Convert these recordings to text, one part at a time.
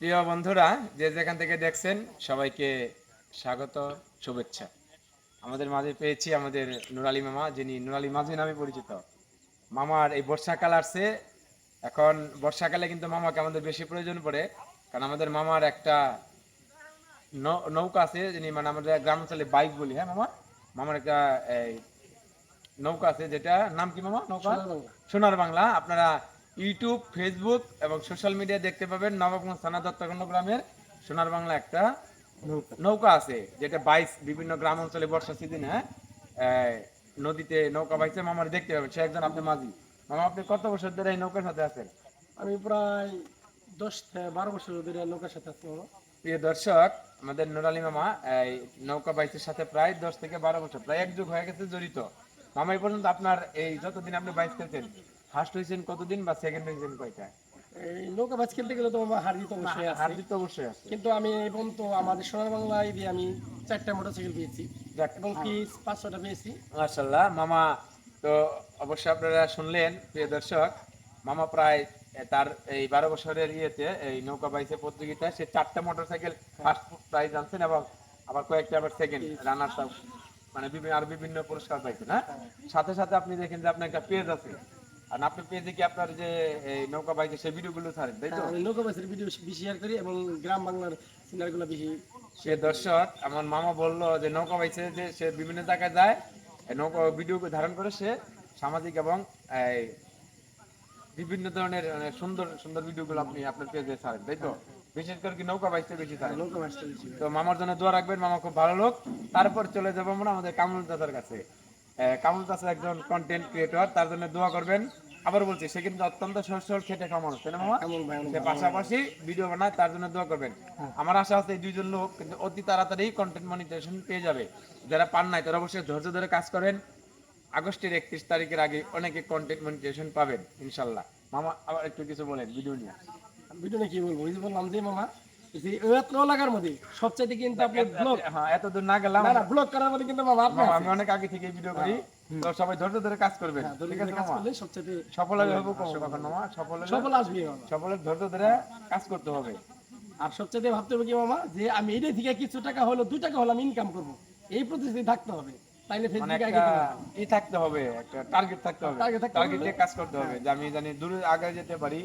প্রিয় বন্ধুরা যে যেখান থেকে দেখছেন সবাইকে স্বাগত শুভেচ্ছা। আমাদের মাঝে পেয়েছি আমাদের নুরালি মামা যিনি নুরালি মাঝি নামে পরিচিত। মামার এই বর্ষাকাল আসছে। এখন বর্ষাকালে কিন্তু মামাকে আমাদের বেশি প্রয়োজন পড়ে কারণ আমাদের মামার একটা নৌকা আছে যিনি মানে আমাদের গ্রাম অঞ্চলে বাইক বলি হ্যাঁ মামা? মামার একটা এই, নৌকা আছে যেটা নাম কি মামা? নৌকা? সোনার বাংলা আপনারা ইউটিউব ফেসবুক এবং সোশ্যাল মিডিয়া দেখতে পাবেন নবাবগঞ্জ থানা দত্তখণ্ড গ্রামের সোনার বাংলা একটা নৌকা। আছে যেটা বাইশ বিভিন্ন গ্রাম অঞ্চলে বর্ষা সিজনে হ্যাঁ নদীতে নৌকা বাইছে মামার দেখতে পাবেন। সে একজন আপনি মাঝি। মামা আপনি কত বছর ধরে এই নৌকার সাথে আছেন? আমি প্রায় দশ থেকে বারো বছর ধরে নৌকার সাথে আছি। প্রিয় দর্শক আমাদের নুরালি মামা এই নৌকা বাইচের সাথে প্রায় দশ থেকে বারো বছর প্রায় এক যুগ হয়ে গেছে জড়িত। মামা এই পর্যন্ত আপনার এই যতদিন আপনি বাইচ খেলছেন ফার্স্ট হয়েছেন কতদিন বা সেকেন্ড হয়েছেন কয়টা? নৌকা বাজ খেলতে গেলে তো হার জিত অবশ্যই হার তো অবশ্যই আছে। কিন্তু আমি এই পর্যন্ত আমাদের সোনার বাংলায় দিয়ে আমি চারটা মোটরসাইকেল পেয়েছি এবং পিস পাঁচশোটা পেয়েছি। মাশাল্লাহ মামা তো অবশ্যই আপনারা শুনলেন প্রিয় দর্শক মামা প্রায় তার এই বারো বছরের ইয়েতে এই নৌকা বাইসে প্রতিযোগিতায় সে চারটা মোটরসাইকেল ফার্স্ট প্রাইজ আনছেন এবং আবার কয়েকটা আবার সেকেন্ড রানার মানে বিভিন্ন আর বিভিন্ন পুরস্কার পাইছেন হ্যাঁ? সাথে সাথে আপনি দেখেন যে আপনার একটা পেজ আছে। আর আপনার পেজে কি আপনার যে নৌকা বাইসে সেই ভিডিওগুলো ছাড়েন তাই তো? আমি নৌকা বাজের ভিডিও বেশি শেয়ার করি এবং গ্রাম বাংলার সিনারগুলো বেশি সে দর্শক আমার মামা বলল যে নৌকা বাইছে যে সে বিভিন্ন জায়গায় যায় নৌকা ভিডিও ধারণ করে সে সামাজিক এবং বিভিন্ন ধরনের মানে সুন্দর সুন্দর ভিডিওগুলো আপনি আপনার পেজে ছাড়েন তাই তো? বিশেষ করে কি নৌকা বাইছে বেশি বাজটা বেশি তো মামার জন্য দোয়া রাখবেন মামা খুব ভালো লোক। তারপর চলে যাব আমরা আমাদের কামরুল দাদার কাছে। কামরুল চাচা একজন কন্টেন্ট ক্রিয়েটর তার জন্য দোয়া করবেন। আবার বলছি সে কিন্তু অত্যন্ত সহজ সরল খেটে মানুষ তাই না মামা? সে পাশাপাশি ভিডিও বানায় তার জন্য দোয়া করবেন। আমার আশা আছে এই দুইজন লোক কিন্তু অতি তাড়াতাড়ি কন্টেন্ট মনিটাইজেশন পেয়ে যাবে। যারা পান নাই তারা অবশ্যই ধৈর্য ধরে কাজ করেন। আগস্টের একত্রিশ তারিখের আগে অনেকে কন্টেন্ট মনিটাইজেশন পাবেন ইনশাল্লাহ। মামা আবার একটু কিছু বলেন ভিডিও নিয়ে। ভিডিও নিয়ে কি বলব? বললাম যে মামা যে এত লাগার মধ্যে সবচাইতে কিন্তু আপনি ব্লগ হ্যাঁ এত দূর না গেলাম। না না ব্লগ করার মধ্যে কিন্তু মামা আপনি আমি অনেক আগে থেকে ভিডিও করি। তো সবাই ধৈর্য ধরে কাজ করবেন। ঠিক আছে কাজ করলে সবচাইতে সফল হবে কখনো কখনো মামা? সফল সফল আসবে মামা। ধৈর্য ধরে কাজ করতে হবে। আর সবচেয়ে ভাবতে হবে কি মামা যে আমি এইটাই থেকে কিছু টাকা হলো দু টাকা হলো আমি ইনকাম করব। এই প্রতিশ্রুতি থাকতে হবে। তাইলে মানে ফেসবুকে আগে ই থাকতে হবে একটা টার্গেট থাকতে হবে। Target টার্গেট দিয়ে কাজ করতে হবে যে আমি জানি দূরে আগে যেতে পারি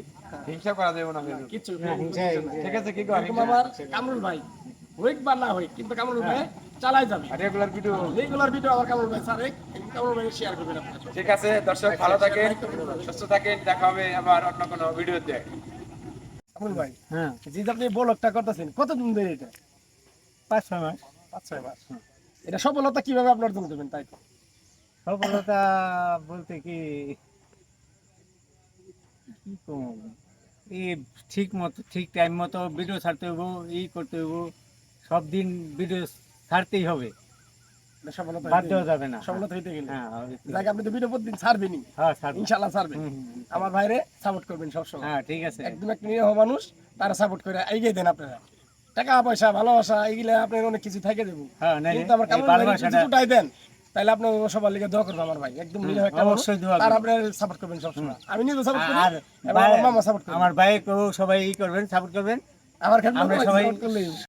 হিংসা করা যাবে না কিছু ঠিক আছে কি করি? কামরুল ভাই হইক বা না হইক কিন্তু কামরুল ভাই চালাই যাবে। রেগুলার ভিডিও রেগুলার ভিডিও আবার কামরুল ভাই স্যার কামরুল ভাই শেয়ার করবেন আপনারা ঠিক আছে দর্শক ভালো থাকেন সুস্থ থাকেন দেখা হবে আবার অন্য কোনো ভিডিওতে কামরুল ভাই হ্যাঁ। জি আপনি ব্লগটা করতেছেন কতদিন ধরে এটা? পাঁচ ছয় মাস। পাঁচ ছয় মাস। এটা সফলতা কীভাবে আপনি অর্জন করবেন তাই তো? সফলতা বলতে কি কি কম এই ঠিক মতো ঠিক টাইম মতো ভিডিও ছাড়তে হইব ই করতে হইব সব দিন ভিডিও ছাড়তেই হবে সফলতা বাদ দেওয়া যাবে না সফলতা হইতে গেলে হ্যাঁ হবে। যাকে আপনি তো ভিডিও প্রতিদিন ছাড়বেনই হ্যাঁ ছাড়বো। ইনশাল্লাহ ছাড়বেন হুম, হুম, হুম। আমার ভাইরে সাপোর্ট করবেন সবসময় হ্যাঁ ঠিক আছে একদম একটা নিরীহ মানুষ তারা সাপোর্ট করে এগিয়ে দেন আপনারা টাকা পয়সা ভালোবাসা এগুলা আপনার অনেক কিছু থাকে দেবো। হ্যাঁ কিন্তু আমার কামড় দেন তাহলে আপনি সবার লিগে দোয়া করবেন আমার ভাই। একদম একটা অবশ্যই দোয়া করব। আপনার সাপোর্ট করবেন সবসময়। আমি নিজে সাপোর্ট করি আর আমার মামা সাপোর্ট করি। আমার ভাই সবাই ই করবেন সাপোর্ট করবেন। আমার আমরা সবাই